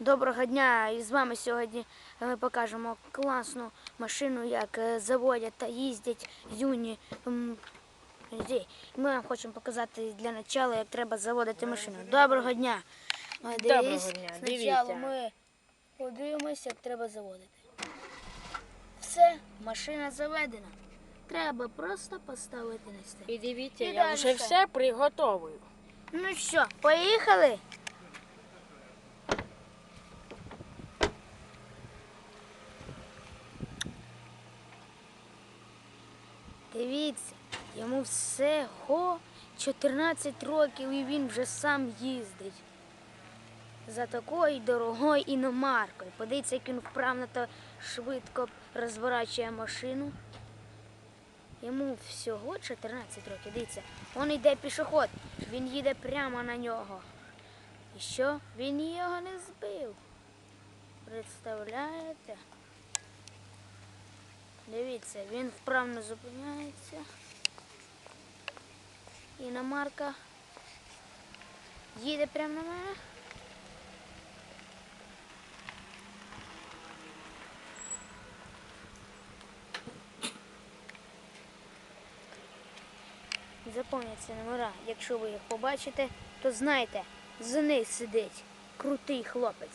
Доброго дня! І з вами сьогодні ми покажемо класну машину, як е, заводять та їздять юні. людей. Ми вам хочемо показати для початку, як треба заводити машину. Доброго дня! Доброго дня, Спочатку ми подивимося, як треба заводити. Все, машина заведена. Треба просто поставити на стіл. І дивіться, І я далі вже все приготовую. Ну що, поїхали? Дивіться, йому всього 14 років і він вже сам їздить. За такою дорогою іномаркою. Подивіться, як він вправно та швидко розворачує машину. Йому всього 14 років. Дивіться, он йде пішоход, він їде прямо на нього. І що? Він його не збив. Представляєте? Дивіться, він вправно зупиняється. Іномарка їде прямо на мене. Ці номера. Якщо ви їх побачите, то знайте, за неї сидить крутий хлопець.